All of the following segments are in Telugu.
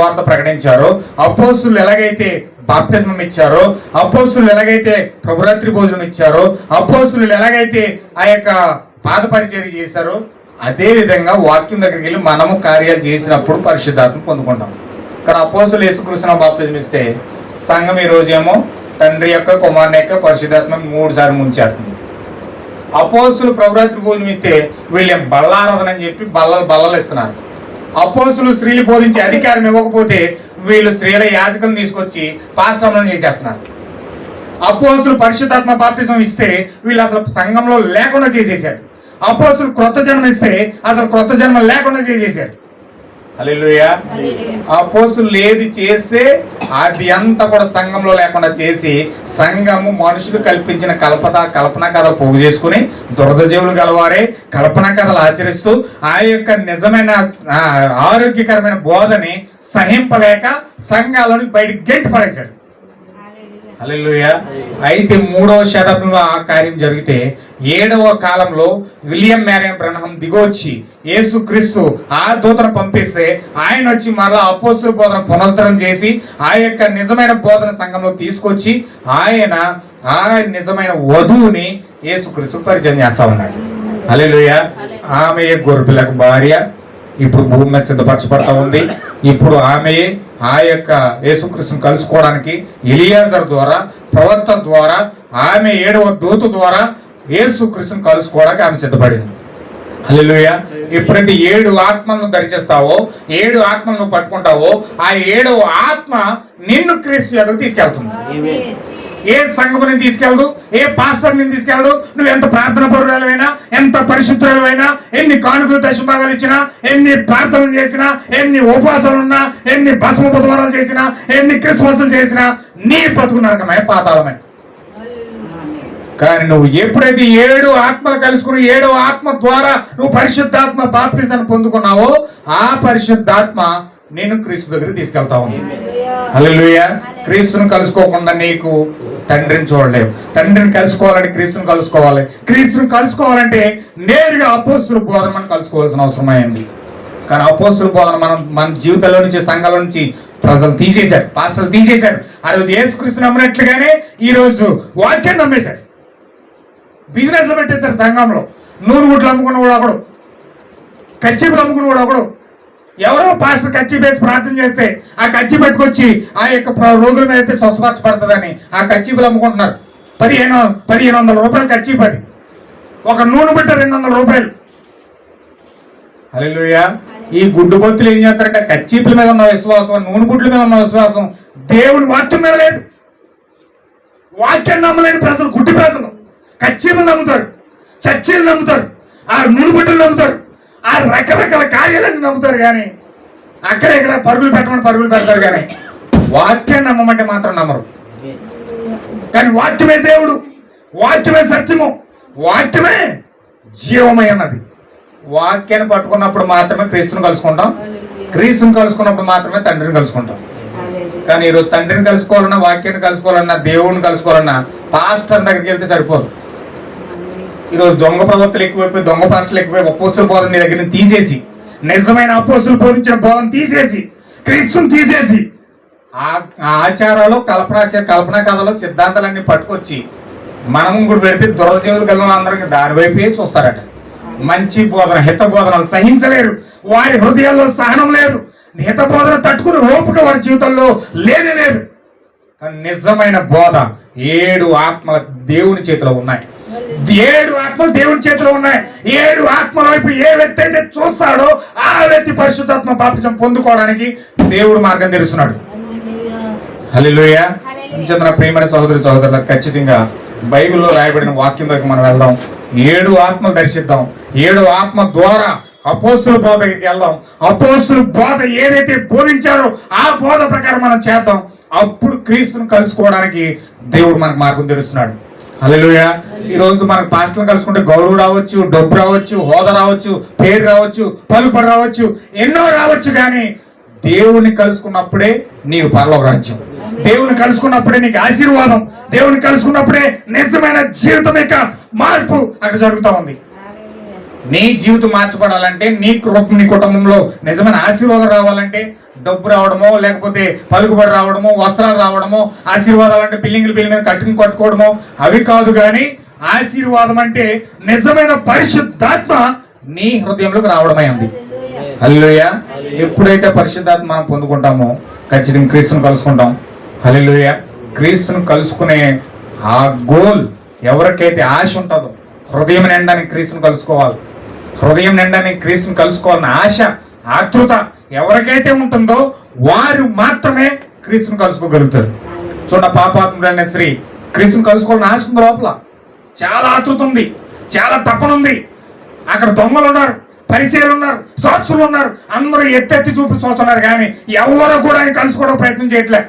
వార్త ప్రకటించారో. అపోస్తులు ఎలాగైతే బాప్తిజం ఇచ్చారో అపోస్తులు ఎలాగైతే ప్రభురాత్రి భోజనం ఇచ్చారో అపోస్తులు ఎలాగైతే ఆ యొక్క పాద పరిచర్య చేశారో అదే విధంగా వాక్యం దగ్గరికి వెళ్ళి మనము కార్యాలు చేసినప్పుడు పరిశుద్ధాత్మ పొందుకుంటాం. ఇక్కడ అపోస్తులు యేసుకృష్ణ బాప్తిజం ఇస్తే సంఘం ఈరోజు ఏమో తండ్రి యొక్క కుమారుని యొక్క పరిశుద్ధాత్మ మూడు సార్లు ముంచేస్తుంది అపోసులు ప్రభురాత్రి భోజనం ఇస్తే వీళ్ళేం బల్లారాధన అని చెప్పి బల్లలు బల్లలు ఇస్తున్నారు. అపోసులు స్త్రీలు బోధించే అధికారం ఇవ్వకపోతే వీళ్ళు స్త్రీల యాజకులను తీసుకొచ్చి పాశ్రమం చేసేస్తున్నారు. అపోసులు పరిశుద్ధాత్మ బాప్తిజం ఇస్తే వీళ్ళు అసలు సంఘంలో లేకుండా చేసేసారు అపోసులు క్రొత్త జన్మ ఇస్తే అసలు క్రొత్త జన్మ లేకుండా చేసేసారు హల్లెలూయా. అపోస్తులు ఏది చేస్తే అది అంతా కూడా సంఘంలో లేకుండా చేసి సంఘము మనుషులు కల్పించిన కల్పత కల్పన కథలు పోగు చేసుకుని దురదజీవులు గలవారే కల్పన కథలు ఆచరిస్తూ ఆ యొక్క నిజమైన ఆరోగ్యకరమైన బోధని సహింపలేక సంఘాలను బయటికి గెంటి పడేశారు అల్లెలుయ అయితే మూడవ శతాబ్దంలో ఆ కార్యం జరిగితే ఏడవ కాలంలో విలియం మ్యారియన్ బ్రహ్మం దిగొచ్చి యేసుక్రీస్తు ఆ దూతను పంపిస్తే ఆయన వచ్చి మరలా అపోస్తుల బోధన పునరుద్ధరణ చేసి ఆ యొక్క నిజమైన బోధన సంఘంలో తీసుకొచ్చి ఆయన ఆ నిజమైన వధువుని యేసుక్రీస్తు పరిచయం చేస్తా ఉన్నాడు. అల్లెలుయ ఆమె గొర్రెపిల్లకు భార్య? ఇప్పుడు భూమి మీద సిద్ధపరచబడతా ఉంది. ఇప్పుడు ఆమె ఆ యొక్క యేసుక్రీస్తుని కలుసుకోవడానికి ఇలియాజర్ ద్వారా ప్రవక్త ద్వారా ఆమె ఏడవ దూత ద్వారా యేసుక్రీస్తుని కలుసుకోవడానికి ఆమె సిద్ధపడింది. అల్లెలుయ ఎప్పుడైతే ఏడు ఆత్మలను దర్శిస్తావో ఏడు ఆత్మలను పట్టుకుంటావో ఆ ఏడవ ఆత్మ నిన్ను క్రీస్తు ఎదుగు తీసుకెళ్తుంది. ఏ సంఘముని తీసుకెళ్ళదు ఏ పాస్టర్ నేను తీసుకెళ్ళదు నువ్వు ఎంత ప్రార్థన పరురాలైనా ఎంత పరిశుద్ధులైనా ఎన్ని కానుకలు దశభాగాలు ఇచ్చినా ఎన్ని ప్రార్థనలు చేసినా ఎన్ని ఉపవాసాలు ఉన్నా ఎన్ని భస్మ బుధవారాలు చేసినా ఎన్ని క్రిస్మస్లు చేసినా నీ బతుకు నరకమే పాతాళమే. కానీ నువ్వు ఎప్పుడైతే ఏడు ఆత్మలు కలుసుకుని ఏడో ఆత్మ ద్వారా నువ్వు పరిశుద్ధాత్మ బాప్తిజాన్ని పొందుకున్నావో ఆ పరిశుద్ధాత్మ నేను క్రీస్తు దగ్గర తీసుకెళ్తా ఉన్నాను హల్లెలూయా. క్రీస్తుని కలుసుకోకుండా నీకు తండ్రిని చూడలేవు. తండ్రిని కలుసుకోవాలంటే క్రీస్తుని కలుసుకోవాలి. క్రీస్తుని కలుసుకోవాలంటే నేరుగా అపోస్తుల బోధన మనం కలుసుకోవాల్సిన అవసరం అయింది కానీ అపోస్తుల బోధన మనం మన జీవితంలో నుంచి సంఘాల నుంచి ప్రజలు తీసేశారు. పాస్టర్లు తీసేశారు. ఆ రోజు యేసుక్రీస్తు నమ్మినట్లుగానే ఈ రోజు వాక్యాన్ని నమ్మేశారు. బిజినెస్లో పెట్టేశారు సంఘంలో. నూనె గుడ్లు అమ్ముకున్న కూడా ఒకడు. కచ్చిపులు అమ్ముకున్న కూడా ఒకడు. ఎవరో పాస్టర్ కచ్చి వేసి ప్రార్థన చేస్తే ఆ కచ్చి పట్టుకొచ్చి ఆ యొక్క ప్ర- రోగుల మీద అయితే స్వస్థపరచబడుతుందని ఆ కచ్చిపులు అమ్ముకుంటున్నారు. పదిహేను పదిహేను వందల రూపాయలు కచ్చి పది. ఒక నూనె బిట్ట రెండు వందల రూపాయలు. హల్లెలూయా. ఈ గుడ్డు బొత్తులు ఏం చేస్తారంటే కచ్చిపుల మీద ఉన్న విశ్వాసం నూనె గుడ్ల మీద ఉన్న విశ్వాసం దేవుని వాక్యం మీద లేదు. వాక్యాన్ని నమ్మలేని ప్రజలు గుడ్డి ప్రజలు. కచ్చిపులు నమ్ముతారు చర్చీలు నమ్ముతారు ఆ నూనె నునుబుట్టలు నమ్ముతారు. ఆ రకరకాల కార్యాలను నమ్ముతారు కానీ అక్కడ ఇక్కడ పరుగులు పెట్టమని పరుగులు పెడతారు కానీ వాక్యాన్ని నమ్మమంటే మాత్రం నమ్మరు. కానీ వాక్యమే దేవుడు వాక్యమే సత్యము వాక్యమే జీవమై అన్నది వాక్యాన్ని పట్టుకున్నప్పుడు మాత్రమే క్రీస్తుని కలుసుకుంటాం క్రీస్తుని కలుసుకున్నప్పుడు మాత్రమే తండ్రిని కలుసుకుంటాం. కానీ ఈరోజు తండ్రిని కలుసుకోవాలన్నా వాక్యాన్ని కలుసుకోవాలన్నా దేవుడిని కలుసుకోవాలన్నా పాస్టర్ దగ్గరికి వెళ్తే సరిపోదు. ఈరోజు దొంగ ప్రవర్తలు ఎక్కువైపోయి దొంగ పాస్టర్లు ఎక్కువైపోయి అపోస్తుల బోధన నీ దగ్గర నుంచి తీసేసి నిజమైన అపోస్తులు బోధించిన బోధన తీసేసి క్రీస్తుని తీసేసి ఆ ఆచారాలు కల్పన కల్పన కథలు సిద్ధాంతాలన్నీ పట్టుకొచ్చి మనం కూడా పెడితే దురదజీవులు కలిగిన అందరికి దాని వైపే చూస్తారట. మంచి బోధన హిత బోధనలు సహించలేరు. వారి హృదయాల్లో సహనం లేదు. హిత బోధన తట్టుకుని ఓపిక వారి జీవితంలో లేనే లేదు. నిజమైన బోధ ఏడు ఆత్మల దేవుని చేతిలో ఉన్నాయి. ఏడు ఆత్మలు దేవుని చేతిలో ఉన్నాయి. ఏడు ఆత్మల వైపు ఏ వ్యక్తి అయితే చూస్తాడో ఆ వ్యక్తి పరిశుద్ధాత్మ బాప్తిజం పొందుకోవడానికి దేవుడు మార్గం తెరుస్తున్నాడు. హల్లెలూయా. చంద్ర ప్రేమైన సహోదరి సహోదరులకు ఖచ్చితంగా బైబిల్లో రాయబడిన వాక్యం దగ్గర మనం వెళ్దాం. ఏడు ఆత్మలు దర్శిద్దాం. ఏడు ఆత్మ ద్వారా అపోస్తుల బోధ వెళ్దాం. అపోస్తుల బోధ ఏదైతే బోధించారో ఆ బోధ ప్రకారం మనం చేద్దాం. అప్పుడు క్రీస్తుని కలుసుకోవడానికి దేవుడు మనకు మార్గం తెరుస్తున్నాడు. అలెలుయ ఈ రోజు మనకు పాస్టర్లు కలుసుకుంటే గౌరవం రావచ్చు డబ్బు రావచ్చు హోదా రావచ్చు పేరు రావచ్చు పలుపడి రావచ్చు ఎన్నో రావచ్చు కానీ దేవుణ్ణి కలుసుకున్నప్పుడే నీకు పరలోక రాజ్యం. దేవుని కలుసుకున్నప్పుడే నీకు ఆశీర్వాదం. దేవుని కలుసుకున్నప్పుడే నిజమైన జీవితం యొక్క మార్పు అక్కడ జరుగుతూ ఉంది. నీ జీవితం మార్చబడాలంటే నీ కృప నీ కుటుంబంలో నిజమైన ఆశీర్వాదం రావాలంటే డబ్బు రావడమో లేకపోతే పలుకుబడి రావడమో వస్త్రాలు రావడమో ఆశీర్వాదాలు అంటే బిల్డింగ్లు బిల్లింగ్ మీద కట్టుకుని కట్టుకోవడమో అవి కాదు కానీ ఆశీర్వాదం అంటే నిజమైన పరిశుద్ధాత్మ నీ హృదయంలోకి రావడమై ఉంది హల్లెలూయ. ఎప్పుడైతే పరిశుద్ధాత్మ మనం పొందుకుంటామో ఖచ్చితంగా క్రీస్తుని కలుసుకుంటాం. హల్లెలూయ. క్రీస్తుని కలుసుకునే ఆ గోల్ ఎవరికైతే ఆశ ఉంటుందో హృదయం నిండానికి క్రీస్తుని కలుసుకోవాలి. హృదయం నిండానికి క్రీస్తుని కలుసుకోవాలన్న ఆశ ఆతృత ఎవరికైతే ఉంటుందో వారు మాత్రమే క్రీస్తుని కలుసుకోగలుగుతారు. చూడ పాపాత్ముడైన స్త్రీ క్రీస్తుని కలుసుకోవాలని ఆశ ఉంది లోపల. చాలా ఆతృత ఉంది చాలా తపన ఉంది. అక్కడ దొంగలు ఉన్నారు పరిచయాలు ఉన్నారు శాస్త్రులు ఉన్నారు. అందరూ ఎత్తెత్తి చూపి చూస్తున్నారు కానీ ఎవరు కూడా ఆయన కలుసుకోవడం ప్రయత్నం చేయట్లే.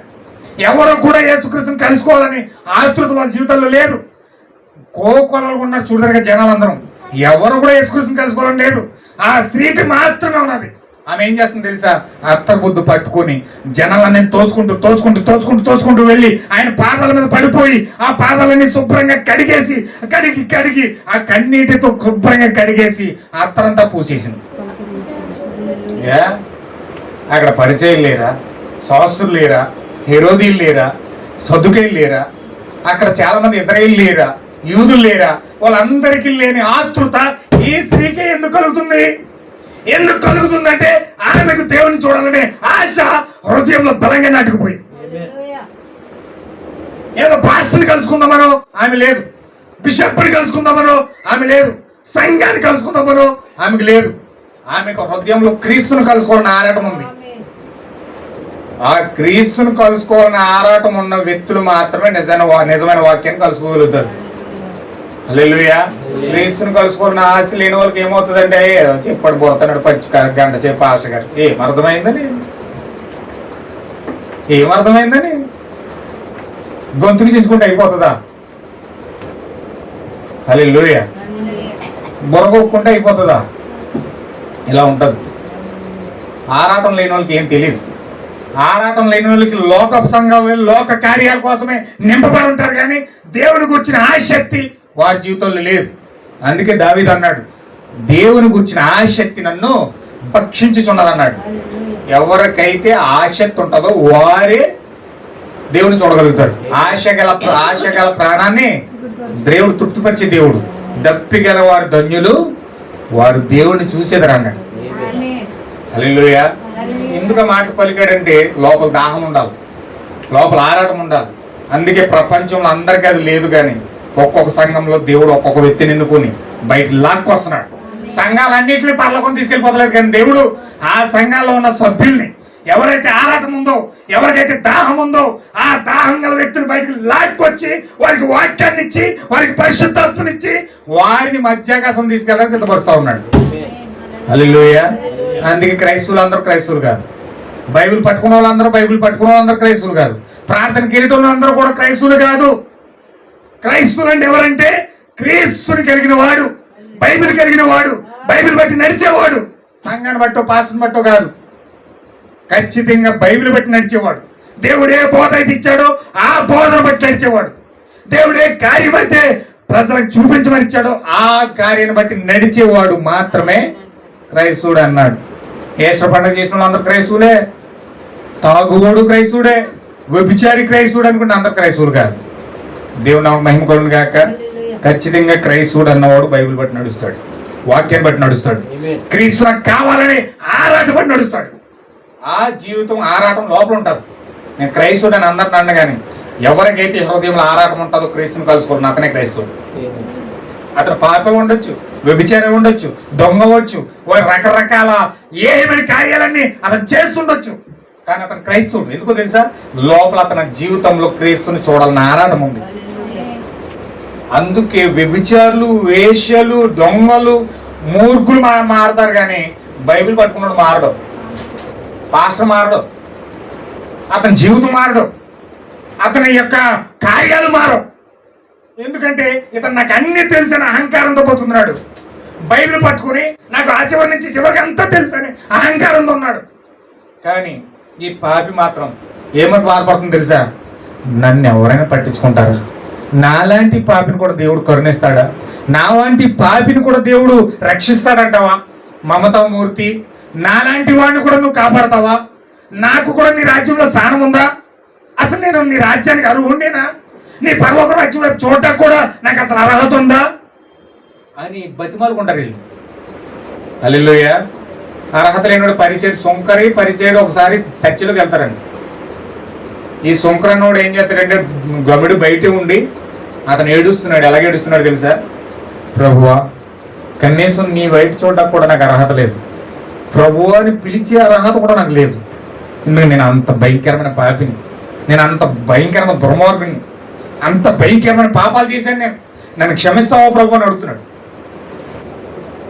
ఎవరు కూడా యేసుక్రీస్తుని కలుసుకోవాలని ఆతృత వాళ్ళ జీవితంలో లేదు. కోకొలలు ఉన్నారు చూడదగ్గ జనాలందరం. ఎవరు కూడా యేసుక్రీస్తుని కలుసుకోవాలని లేదు. ఆ స్త్రీకి మాత్రమే ఉన్నది. ఆమె ఏం చేస్తుంది తెలుసా? అత్త బుద్ధు పట్టుకొని జనాలన్నీ తోచుకుంటూ తోచుకుంటూ తోచుకుంటూ తోచుకుంటూ వెళ్ళి ఆయన పాదాల మీద పడిపోయి ఆ పాదాలన్నీ శుభ్రంగా కడిగేసి కడిగి కడిగి ఆ కన్నీటితో శుభ్రంగా కడిగేసి ఆ అత్తరంతా పూసేసింది. ఏ? అక్కడ పరిచయం లేరా? శాస్త్రులు లేరా? హెరోదీలు లేరా? సదుకేలు లేరా? అక్కడ చాలా మంది ఇజ్రాయిల్ లేరా? యూదులు లేరా? వాళ్ళందరికీ లేని ఆతృత ఈ స్త్రీకి ఎందుకు కలుగుతుంది? ఎందుకు కలుగుతుందంటే ఆమెకు దేవుని చూడాలనే ఆశ హృదయంలో బలంగా నాటుకుపోయింది. ఏదో పాస్టర్ని కలుసుకుందామనో ఆమె లేదు. బిషప్ని కలుసుకుందామనో ఆమె లేదు. సంఘాన్ని కలుసుకుందామనో ఆమెకు లేదు. ఆమెకు హృదయంలో క్రీస్తుని కలుసుకోవాలని ఆరాటం ఉంది. ఆ క్రీస్తుని కలుసుకోవాలని ఆరాటం ఉన్న వ్యక్తులు మాత్రమే నిజమైన నిజమైన వాక్యాన్ని కలుసుకోగలుగుతారు. హల్లెలూయా. క్రీస్తుని కలుసుకున్న ఆస్తి లేని వాళ్ళకి ఏమవుతుందంటే ఏదో చెప్పాడు పోతున్నాడు పచ్చి గంట సేపు ఆశ గారు. ఏం అర్థమైందని? ఏం అర్థమైందని? గొంతుకు చించుకుంటే అయిపోతుందా? హల్లెలూయా. బుర్రగొక్కుంటే అయిపోతుందా? ఇలా ఉంటుంది. ఆరాటం లేని వాళ్ళకి ఏం తెలియదు ఆరాటం లేని వాళ్ళకి లోక సంఘాలు లోక కార్యాల కోసమే నింపబడి ఉంటారు కానీ దేవుని గుర్చిన ఆసక్తి వారి జీవితంలో లేదు. అందుకే దావీద్ అన్నాడు దేవుని గుర్చిన ఆసక్తి నన్ను భక్షించుచున్నది అన్నాడు ఎవరికైతే ఆసక్తి ఉంటుందో వారే దేవుని చూడగలుగుతారు. ఆశ గల ఆశ గల ప్రాణాన్ని దేవుడు తృప్తిపరిచే దేవుడు. దప్పిగల వారు ధన్యులు వారు దేవుణ్ణి చూసేదరు అన్నాడు. హల్లెలూయా. ఎందుకు మాట పలికాడంటే లోపల దాహం ఉండాలి. లోపల ఆరాటం ఉండాలి. అందుకే ప్రపంచంలో అందరికీ అది లేదు కానీ ఒక్కొక్క సంఘంలో దేవుడు ఒక్కొక్క వ్యక్తిని ఎన్నుకొని బయట లాక్కొస్తున్నాడు సంఘాలన్నింటినీ పర్లకొని తీసుకెళ్ళిపోతలేదు కానీ దేవుడు ఆ సంఘాల్లో ఉన్న సభ్యుల్ని ఎవరైతే ఆరాటం ఉందో ఎవరికైతే దాహం ఉందో ఆ దాహం గల వ్యక్తిని బయటకు లాక్కొచ్చి వారికి వాక్యాన్ని ఇచ్చి వారికి పరిశుద్ధాత్మనిచ్చి వారిని మధ్యాకాశం తీసుకెళ్ళాలని సిద్ధపరుస్తూ ఉన్నాడు. హల్లెలూయా. అందుకే క్రైస్తవులు అందరూ క్రైస్తవులు కాదు. బైబిల్ పట్టుకున్న వాళ్ళందరూ బైబిల్ పట్టుకున్న వాళ్ళందరూ క్రైస్తవులు కాదు. ప్రార్థన కిరీటంలో అందరూ కూడా క్రైస్తవులు కాదు. క్రైస్తవులు అంటే ఎవరంటే క్రీస్తుని కలిగిన వాడు బైబిల్ కలిగిన వాడు బైబిల్ బట్టి నడిచేవాడు. సంఘాన్ని బట్టో పాస్టర్ని బట్టో కాదు. ఖచ్చితంగా బైబిల్ బట్టి నడిచేవాడు. దేవుడు ఏ బోధ అయితే ఇచ్చాడో ఆ బోధన బట్టి నడిచేవాడు. దేవుడు ఏ కార్యం అయితే ప్రజలకు చూపించమని ఇచ్చాడో ఆ కార్యాన్ని బట్టి నడిచేవాడు మాత్రమే క్రైస్తవుడు అన్నాడు. ఏష్ట పండుగ చేసిన వాళ్ళు అందరూ క్రైస్తవులే. తాగువాడు క్రైస్తవుడే. వ్యభిచారి క్రైస్తవుడు అనుకుంటే అందరు క్రైస్తవులు కాదు. దేవుడు నాకు మహిమ కలుగును గాక. ఖచ్చితంగా క్రైస్తవుడు అన్నవాడు బైబిల్ బట్టి నడుస్తాడు. వాక్యాన్ని బట్టి నడుస్తాడు. క్రీస్తు నాకు కావాలని ఆరాట బట్టి నడుస్తాడు. ఆ జీవితం ఆరాటం లోపల ఉంటుంది. నేను క్రైస్తవుడు అని అందరిని అన్న కానీ ఎవరికైతే హృదయంలో ఆరాటం ఉంటుందో క్రీస్తుని కలుసుకోవడం అతనే క్రైస్తవుడు. అతను పాపం ఉండొచ్చు వ్యభిచారం ఉండొచ్చు దొంగ వచ్చు ఓ రకరకాల ఏమని కార్యాలన్నీ అతను చేస్తుండొచ్చు. కానీ అతను క్రైస్తవుడు. ఎందుకో తెలుసా? లోపల అతని జీవితంలో క్రీస్తుని చూడాలని ఆరాటం ఉంది. అందుకే వ్యభిచారులు వేష్యలు దొంగలు మూర్ఖులు మా మారతారు కానీ బైబిల్ పట్టుకున్నాడు మారడు. పాస్టర్ మారడు. అతని జీవితం మారడు. అతని యొక్క కార్యాలు మారవు. ఎందుకంటే ఇతను నాకు అన్ని తెలిసిన అహంకారంతో పోతున్నాడు. బైబిల్ పట్టుకుని నాకు ఆ నుంచి చివరికి అంతా తెలుసని అహంకారంతో ఉన్నాడు. కానీ ఈ పాపి మాత్రం ఏమని బాధపడుతుంది తెలుసా? నన్ను ఎవరైనా పట్టించుకుంటారా? నాలాంటి పాపిని కూడా దేవుడు కరుణిస్తాడా? నా వంటి పాపిని కూడా దేవుడు రక్షిస్తాడంటావా? మమతామూర్తి నాలాంటి వాడిని కూడా నువ్వు కాపాడతావా? నాకు కూడా నీ రాజ్యంలో స్థానం ఉందా? అసలు నేను నీ రాజ్యానికి అరువు ఉండేనా నీ పరలోక రాజ్యం వైపు చూడటానికి కూడా నాకు అసలు అర్హత ఉందా? అని బతిమాలుకుంటారు వీళ్ళు. అల్లెలుయ్య అర్హత లేనివాడు పరిచేడు సుంకరి పరిచేడు ఒకసారి చర్చిలోకి వెళ్తారండి. ఈ సుంకరన్నోడు ఏం చేస్తాడంటే గమిడు బయట ఉండి అతను ఏడుస్తున్నాడు. ఎలాగ ఏడుస్తున్నాడు తెలుసా? ప్రభువా కనీసం నీ వైపు చూడడానికి కూడా నాకు అర్హత లేదు. ప్రభువా అని పిలిచే అర్హత కూడా నాకు లేదు. ఎందుకంటే నేను అంత భయంకరమైన పాపిని? నేను అంత భయంకరమైన దుర్మార్గుని? అంత భయంకరమైన పాపాలు చేశాను నేను. నన్ను క్షమిస్తావా ప్రభు అని అడుగుతున్నాడు.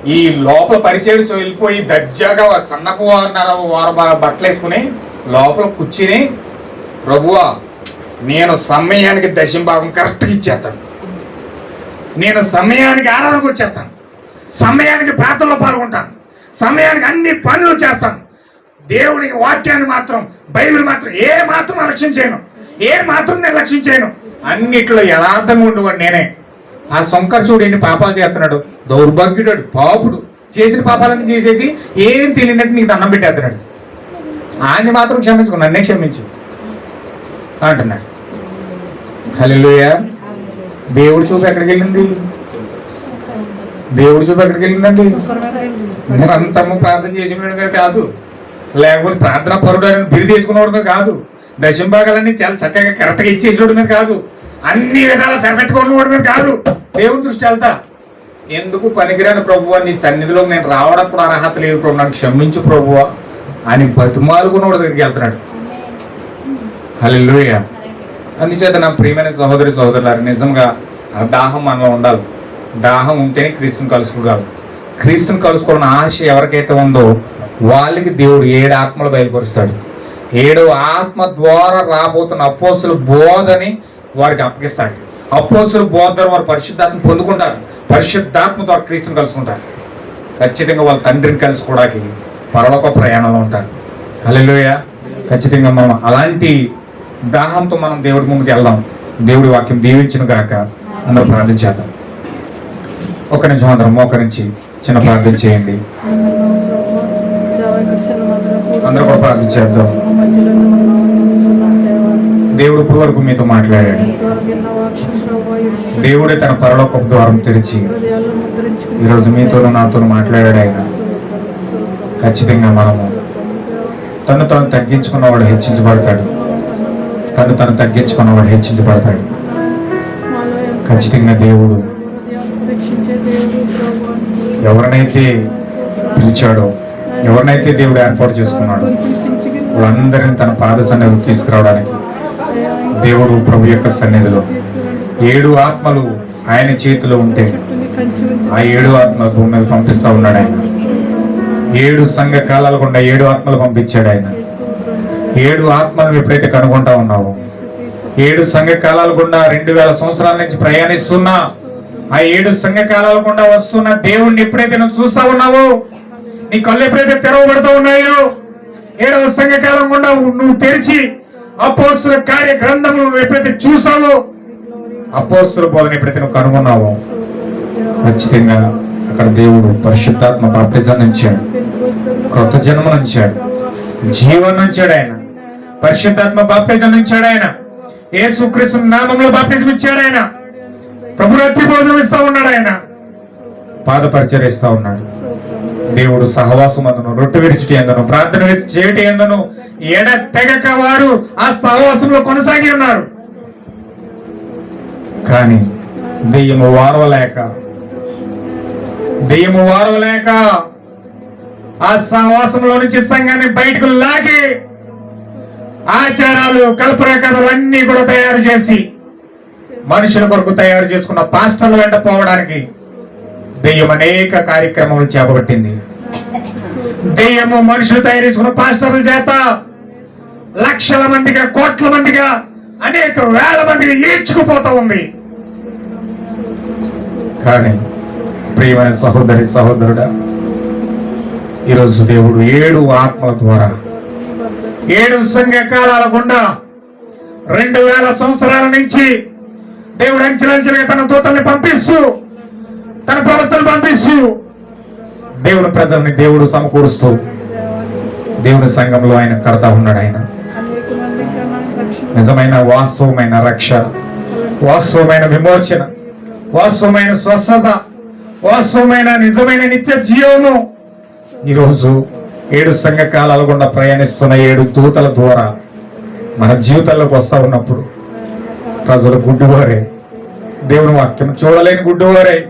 ఈ లోపల పరిచయం వెళ్ళిపోయి దర్జాగా సన్నపు అన్నారు వారు బాగా బట్టలు వేసుకుని లోపల కూర్చుని ప్రభువా నేను సమయానికి దశంభాగం కరెక్ట్గా ఇచ్చేస్తాను. నేను సమయానికి ఆరాధనకు వచ్చేస్తాను. సమయానికి ప్రార్థనలో పాల్గొంటాను. సమయానికి అన్ని పనులు చేస్తాను. దేవుడికి వాక్యాన్ని మాత్రం బైబిల్ మాత్రం ఏ మాత్రం అలక్ష్యం చేయను. ఏ మాత్రం నిర్లక్ష్యం చేయను. అన్నిట్లో యథార్థంగా ఉండేవాడు నేనే. ఆ సొంకర్ చూడు ఎన్ని పాపాలు చేస్తున్నాడు. దౌర్భాగ్యుడు పాపుడు. చేసిన పాపాలన్నీ చేసేసి ఏం తెలియనట్టు నీకు దండం పెట్టేస్తున్నాడు. ఆయన్ని మాత్రం క్షమించుకో నన్నే క్షమించు అంటున్నాడు. హలోయ దేవుడు చూపు ఎక్కడికి వెళ్ళింది? దేవుడు చూపు ఎక్కడికి వెళ్ళిందండి? నిరంతరము ప్రార్థన చేసేవాడు కాదు లేకపోతే ప్రార్థన పరుడు బిరి తీసుకున్నవాడు మీద కాదు దశంభాగాలన్నీ చాలా చక్కగా కరెక్ట్గా ఇచ్చేసేవాడు మీద కాదు. అన్ని విధాలు పెరపెట్టుకున్నవాడు మీద కాదు. దేవుని దృష్టి వెళ్తా. ఎందుకు పనికిరాని ప్రభువ? నీ సన్నిధిలో నేను రావడం కూడా అర్హత లేదు ప్రభు. నన్ను క్షమించు ప్రభువా అని బతుమాలుకున్నవాడు దగ్గరికి వెళ్తున్నాడు. హలోయ అందుచేత నా ప్రియమైన సహోదరి సహోదరులారు నిజంగా ఆ దాహం మనలో ఉండాలి. దాహం ఉంటేనే క్రీస్తుని కలుసుకోగలరు క్రీస్తుని కలుసుకోవాలని ఆశ ఎవరికైతే ఉందో వాళ్ళకి దేవుడు ఏడు ఆత్మలు బయలుపరుస్తాడు. ఏడు ఆత్మ ద్వారా రాబోతున్న అపోసులు బోధని వారికి అప్పగిస్తాడు. అపోసులు బోధ వారు పరిశుద్ధాత్మ పొందుకుంటారు. పరిశుద్ధాత్మ ద్వారా క్రీస్తుని కలుసుకుంటారు. ఖచ్చితంగా వాళ్ళ తండ్రిని కలుసుకోవడానికి పరలోక ప్రయాణంలో ఉంటారు. హల్లెలూయా. ఖచ్చితంగా మనం అలాంటి దాహంతో మనం దేవుడి ముందుకు వెళ్దాం. దేవుడి వాక్యం దీవించిన గాక. అందరూ ప్రార్థన చేద్దాం. ఒక నిమిషం అందరం నుంచి చిన్న ప్రార్థన చేయండి. అందరూ కూడా ప్రార్థన చేద్దాం. దేవుడు ఇప్పుడు వరకు మీతో మాట్లాడాడు. దేవుడే తన పరలోక ద్వారం తెరిచి ఈరోజు మీతోనూ నాతో మాట్లాడాడు ఆయన. ఖచ్చితంగా మనము తను తాను తగ్గించుకున్నవాడు హెచ్చించబడతాడు. తను తను తగ్గించుకున్నవాడు హెచ్చించబడతాడు. ఖచ్చితంగా దేవుడు ఎవరినైతే పిలిచాడో ఎవరినైతే దేవుడు ఏర్పాటు చేసుకున్నాడో వాళ్ళందరినీ తన పాద సన్నిధిలో తీసుకురావడానికి దేవుడు ప్రభు యొక్క సన్నిధిలో. ఏడు ఆత్మలు ఆయన చేతిలో ఉంటే ఆ ఏడు ఆత్మలు భూమి మీద పంపిస్తా ఉన్నాడు ఆయన. ఏడు సంఘ కాలాల గుండా ఏడు ఆత్మలు పంపించాడు ఆయన. ఏడు ఆత్మలు ఎప్పుడైతే కనుగొంటా ఉన్నావో ఏడు సంఘ కాలాల గుండా రెండు వేల సంవత్సరాల నుంచి ప్రయాణిస్తున్నా ఆ ఏడు సంఘ కాలాల గుండా వస్తున్న దేవుణ్ణి ఎప్పుడైతే నువ్వు చూస్తా ఉన్నావో నీ కళ్ళు ఎప్పుడైతే తెరవబడుతూ ఉన్నాయో ఏడవ సంఘ కాలం గుండా నువ్వు తెరిచి అపోస్తుల కార్య గ్రంథము నువ్వు ఎప్పుడైతే చూసావో అపోస్తుల బోధన ఎప్పుడైతే నువ్వు కనుగొన్నావో ఖచ్చితంగా అక్కడ దేవుడు పరిశుద్ధాత్మ బాప్తిజాన్ని ఇచ్చాడు క్రొత్త జన్మను ఉంచాడు. జీవనం ఉంచాడు ఆయన. పరిశుద్ధాత్మ బాప్తిజం ఇచ్చాడు ఆయన. యేసుక్రీస్తు నామంలో బాప్తిజం ఇచ్చాడు ఆయన. ప్రభుత్వ భోజనం ఇస్తా ఉన్నాడు ఆయన. పాదపరిచయ ఇస్తా ఉన్నాడు. దేవుడు సహవాసం అందును రొట్టె విరిచిటి ఎందును ప్రార్థన చేయటి ఎందును ఎడ తెగక వారు ఆ సహవాసంలో కొనసాగి ఉన్నారు. కానీ దెయ్యము వారవలేక దెయ్యము వారవలేక ఆ సహవాసంలో నుంచి సంఘాన్ని బయటకు లాగి ఆచారాలు కల్పన కథలు అన్ని కూడా తయారు చేసి మనుషుల కొరకు తయారు చేసుకున్న పాస్టర్ల వెంట పోవడానికి దెయ్యం అనేక కార్యక్రమాలు చేపట్టింది దెయ్యము మనుషులు తయారు చేసుకున్న పాస్టర్ల చేత లక్షల మందిగా కోట్ల మందిగా అనేక వేల మందిగా ఈడ్చుకుపోతా ఉంది. కానీ ప్రియమైన సహోదరి సహోదరుడా ఈరోజు దేవుడు ఏడు ఆత్మల ద్వారా ఏడు సంఘ కాలాల గుండా రెండు వేల సంవత్సరాల నుంచి దేవుడు అంచెలంచెలుగా తన దూతల్ని పంపిస్తూ తన ప్రవర్తన పంపిస్తూ దేవుడు ప్రజల్ని దేవుడు సమకూరుస్తూ దేవుని సంఘంలో ఆయన కడతా ఉన్నాడు ఆయన. నిజమైన వాస్తవమైన రక్ష వాస్తవమైన విమోచన వాస్తవమైన స్వస్థత వాస్తవమైన నిజమైన నిత్య జీవము. ఈరోజు ఏడు సంఘ కాలాల గుండా ప్రయాణిస్తున్న ఏడు దూతల ద్వారా మన జీవితాల్లోకి వస్తా ఉన్నప్పుడు ప్రజలు గుడ్డివారే. దేవుని వాక్యం చూడలేని గుడ్డివారే.